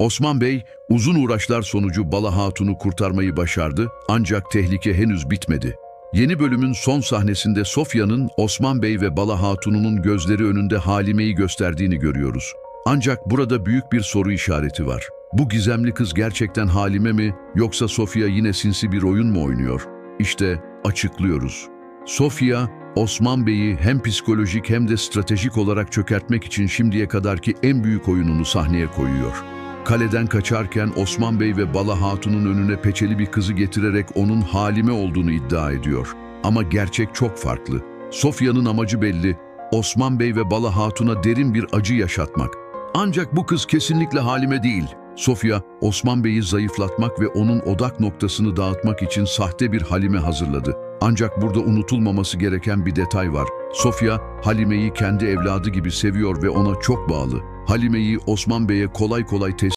Osman Bey uzun uğraşlar sonucu Bala Hatun'u kurtarmayı başardı ancak tehlike henüz bitmedi. Yeni bölümün son sahnesinde Sofya'nın Osman Bey ve Bala Hatun'un gözleri önünde Halime'yi gösterdiğini görüyoruz. Ancak burada büyük bir soru işareti var. Bu gizemli kız gerçekten Halime mi yoksa Sofya yine sinsi bir oyun mu oynuyor? İşte açıklıyoruz. Sofya, Osman Bey'i hem psikolojik hem de stratejik olarak çökertmek için şimdiye kadarki en büyük oyununu sahneye koyuyor. Kaleden kaçarken Osman Bey ve Bala Hatun'un önüne peçeli bir kızı getirerek onun Halime olduğunu iddia ediyor. Ama gerçek çok farklı. Sofya'nın amacı belli. Osman Bey ve Bala Hatun'a derin bir acı yaşatmak. Ancak bu kız kesinlikle Halime değil. Sofya, Osman Bey'i zayıflatmak ve onun odak noktasını dağıtmak için sahte bir Halime hazırladı. Ancak burada unutulmaması gereken bir detay var. Sofya, Halime'yi kendi evladı gibi seviyor ve ona çok bağlı. Halime'yi Osman Bey'e kolay kolay teslim